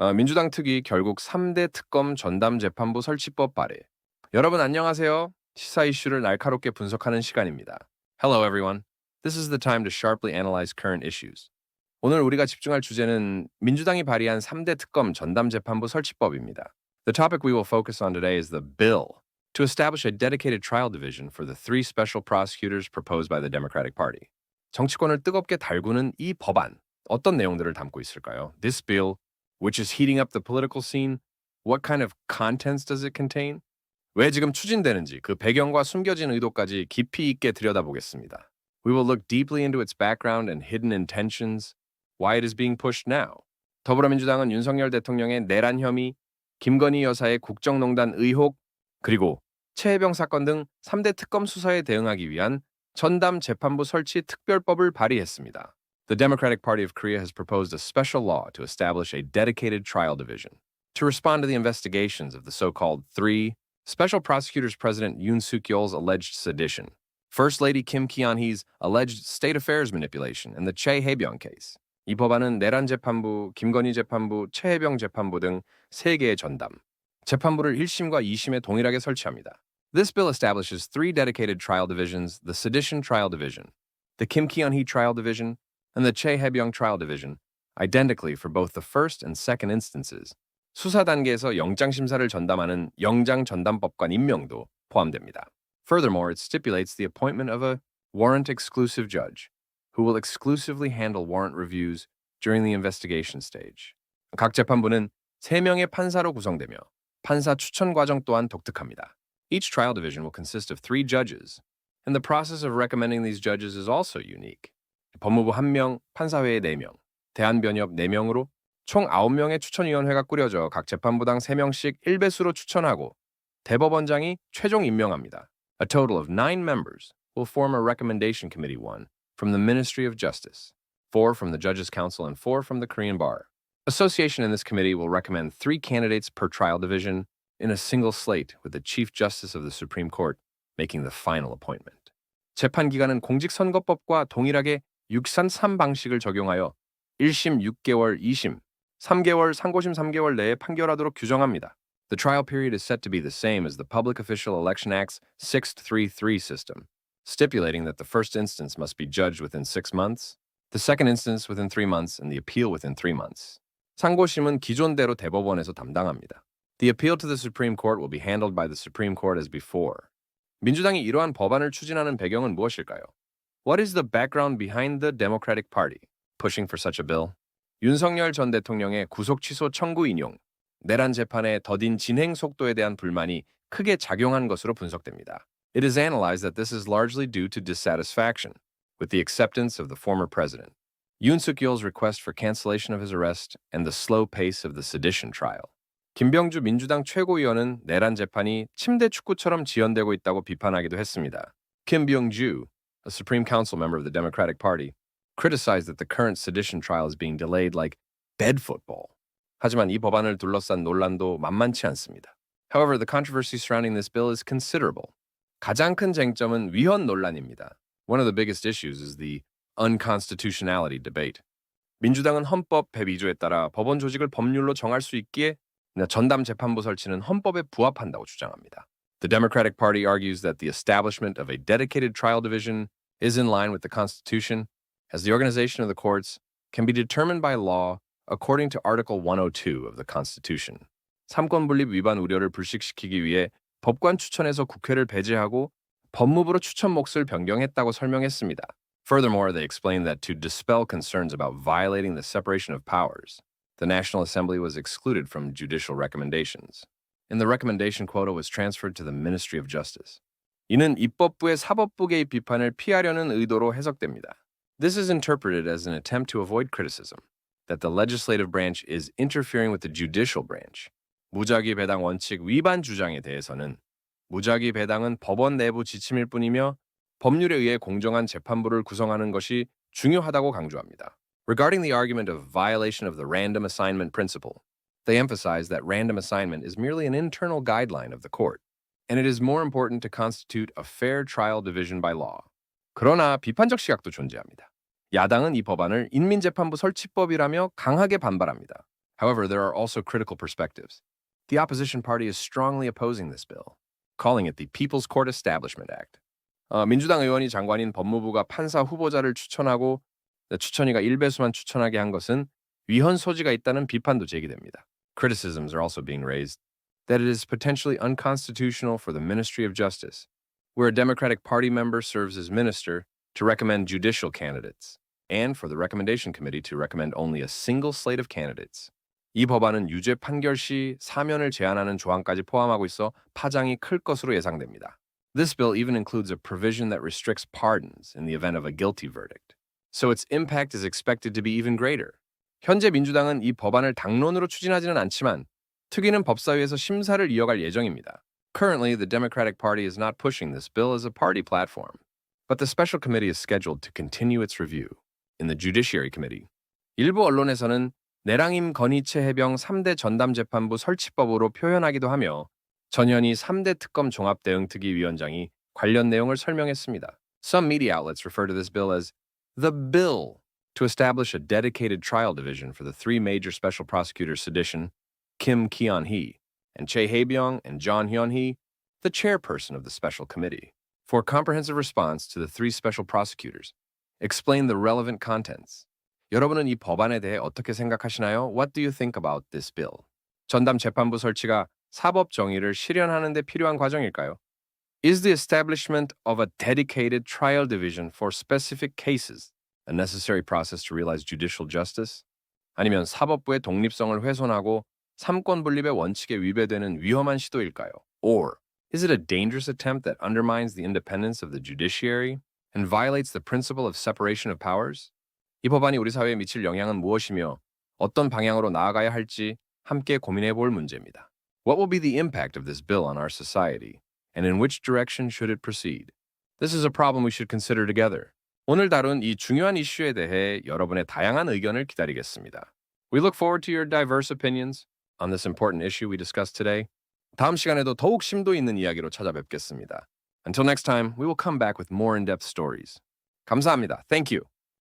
어, 민주당 특위 결국 3대 특검 전담 재판부 설치법 발의. 여러분 안녕하세요. 시사 이슈를 날카롭게 분석하는 시간입니다. Hello everyone. This is the time to sharply analyze current issues. 오늘 우리가 집중할 주제는 민주당이 발의한 3대 특검 전담 재판부 설치법입니다. The topic we will focus on today is the bill to establish a dedicated trial division for the three special prosecutors proposed by the Democratic Party. 정치권을 뜨겁게 달구는 이 법안 어떤 내용들을 담고 있을까요? This bill, which is heating up the political scene, what kind of contents does it contain? 왜 지금 추진되는지 그 배경과 숨겨진 의도까지 깊이 있게 들여다보겠습니다. We will look deeply into its background and hidden intentions, why it is being pushed now. 더불어민주당은 윤석열 대통령의 내란 혐의, 김건희 여사의 국정농단 의혹, 그리고 최혜병 사건 등 3대 특검 수사에 대응하기 위한 전담 재판부 설치 특별법을 발의했습니다. The Democratic Party of Korea has proposed a special law to establish a dedicated trial division to respond to the investigations of the so-called three Special Prosecutors President Yoon Suk-yeol's alleged sedition, First Lady Kim Ki-yeon-hee's alleged state affairs manipulation, and the Chae Hae-byung case. 이 법안은 내란 재판부, 김건희 재판부, 최혜병 재판부 등 세 개의 전담 재판부를 1심과 2심에 동일하게 설치합니다. This bill establishes three dedicated trial divisions: the Sedition Trial Division, the Kim Ki-yeon-hee Trial Division, and the Chae Hae-byung Trial Division, identically for both the first and second instances. 수사 단계에서 영장 심사를 전담하는 영장 전담법관 임명도 포함됩니다. Furthermore, it stipulates the appointment of a warrant exclusive judge who will exclusively handle warrant reviews during the investigation stage. 각 재판부는 3명의 판사로 구성되며 판사 추천 과정 또한 독특합니다. Each trial division will consist of three judges, and the process of recommending these judges is also unique. 법무부 1명, 판사회의 4명, 대한변협 4명으로 총 9명의 추천위원회가 꾸려져 각 재판부당 3명씩 1배수로 추천하고 대법원장이 최종 임명합니다. A total of 9 members will form a recommendation committee one from the Ministry of Justice, 4 from the Judges Council, and 4 from the Korean Bar. Association in this committee will recommend 3 candidates per trial division in a single slate with the Chief Justice of the Supreme Court making the final appointment. 재판 기간은 공직선거법과 동일하게 6산 3 방식을 적용하여 1심 6개월, 2심 3개월, 상고심 3개월 내에 판결하도록 규정합니다. The trial period is set to be the same as the Public Official Election Act's 633 system, stipulating that the first instance must be judged within 6 months, the second instance within 3 months, and the appeal within 3 months. 상고심은 기존대로 대법원에서 담당합니다. The appeal to the Supreme Court will be handled by the Supreme Court as before. 민주당이 이러한 법안을 추진하는 배경은 무엇일까요? What is the background behind the Democratic Party pushing for such a bill? 윤석열 전 대통령의 구속 취소 청구 인용, 내란 재판의 더딘 진행 속도에 대한 불만이 크게 작용한 것으로 분석됩니다. It is analyzed that this is largely due to dissatisfaction with the acceptance of the former president, Yoon Suk-yeol's request for cancellation of his arrest, and the slow pace of the sedition trial. 김병주 민주당 최고위원은 내란 재판이 침대 축구처럼 지연되고 있다고 비판하기도 했습니다. Kim Byung-ju, a Supreme Council member of the Democratic Party, criticized that the current sedition trial is being delayed like bed football. 하지만 이 법안을 둘러싼 논란도 만만치 않습니다. However, the controversy surrounding this bill is considerable. 가장 큰 쟁점은 위헌 논란입니다. One of the biggest issues is the unconstitutionality debate. 민주당은 헌법 102조에 따라 법원 조직을 법률로 정할 수 있기에 전담 재판부 설치는 헌법에 부합한다고 주장합니다. The Democratic Party argues that the establishment of a dedicated trial division is in line with the Constitution, as the organization of the courts can be determined by law according to Article 102 of the Constitution. 삼권 분립 위반 우려를 불식시키기 위해 법관 추천에서 국회를 배제하고 법무부로 추천 몫을 변경했다고 설명했습니다. Furthermore, they explained that to dispel concerns about violating the separation of powers, the National Assembly was excluded from judicial recommendations, and the recommendation quota was transferred to the Ministry of Justice. 이는 입법부의 사법부 개입 비판을 피하려는 의도로 해석됩니다. This is interpreted as an attempt to avoid criticism that the legislative branch is interfering with the judicial branch. 무작위 배당 원칙 위반 주장에 대해서는 무작위 배당은 법원 내부 지침일 뿐이며 법률에 의해 공정한 재판부를 구성하는 것이 중요하다고 강조합니다. Regarding the argument of violation of the random assignment principle, they emphasize that random assignment is merely an internal guideline of the court, and it is more important to constitute a fair trial division by law. 그러나 비판적 시각도 존재합니다. 야당은 이 법안을 인민재판부 설치법이라며 강하게 반발합니다. However, there are also critical perspectives. The opposition party is strongly opposing this bill, calling it the People's Court Establishment Act. 어, 민주당 의원이 장관인 법무부가 판사 후보자를 추천하고 네, 추천위가 일배수만 추천하게 한 것은 위헌 소지가 있다는 비판도 제기됩니다. Criticisms are also being raised that it is potentially unconstitutional for the Ministry of Justice, where a Democratic Party member serves as minister, to recommend judicial candidates, and for the recommendation committee to recommend only a single slate of candidates. 이 법안은 유죄 판결 시 사면을 제한하는 조항까지 포함하고 있어 파장이 클 것으로 예상됩니다. This bill even includes a provision that restricts pardons in the event of a guilty verdict. So its impact is expected to be even greater. 현재 민주당은 이 법안을 당론으로 추진하지는 않지만 특위는 법사위에서 심사를 이어갈 예정입니다. Currently, the Democratic Party is not pushing this bill as a party platform, but the special committee is scheduled to continue its review in the Judiciary Committee. 일부 언론에서는 내랑임 건의체 해병 3대 전담재판부 설치법으로 표현하기도 하며 전현희 3대 특검 종합대응특위위원장이 관련 내용을 설명했습니다. Some media outlets refer to this bill as the bill to establish a dedicated trial division for the three major special prosecutors sedition, Kim Kion-hee, and Che Hae-byung and John Hyun-hee, the chairperson of the special committee. For a comprehensive response to the three special prosecutors, explain the relevant contents. 여러분은 이 법안에 대해 어떻게 생각하시나요? What do you think about this bill? 전담 재판부 설치가 사법 정의를 실현하는 데 필요한 과정일까요? Is the establishment of a dedicated trial division for specific cases a necessary process to realize judicial justice? 아니면 사법부의 독립성을 훼손하고 삼권 분립의 원칙에 위배되는 위험한 시도일까요? Or is it a dangerous attempt that undermines the independence of the judiciary and violates the principle of separation of powers? 이 법안이 우리 사회에 미칠 영향은 무엇이며 어떤 방향으로 나아가야 할지 함께 고민해 볼 문제입니다. What will be the impact of this bill on our society, and in which direction should it proceed? This is a problem we should consider together. 오늘 다룬 이 중요한 이슈에 대해 여러분의 다양한 의견을 기다리겠습니다. We look forward to your diverse opinions on this important issue we discussed today. 다음 시간에도 더욱 심도 있는 이야기로 찾아뵙겠습니다. Until next time, we will come back with more in-depth stories. 감사합니다. Thank you.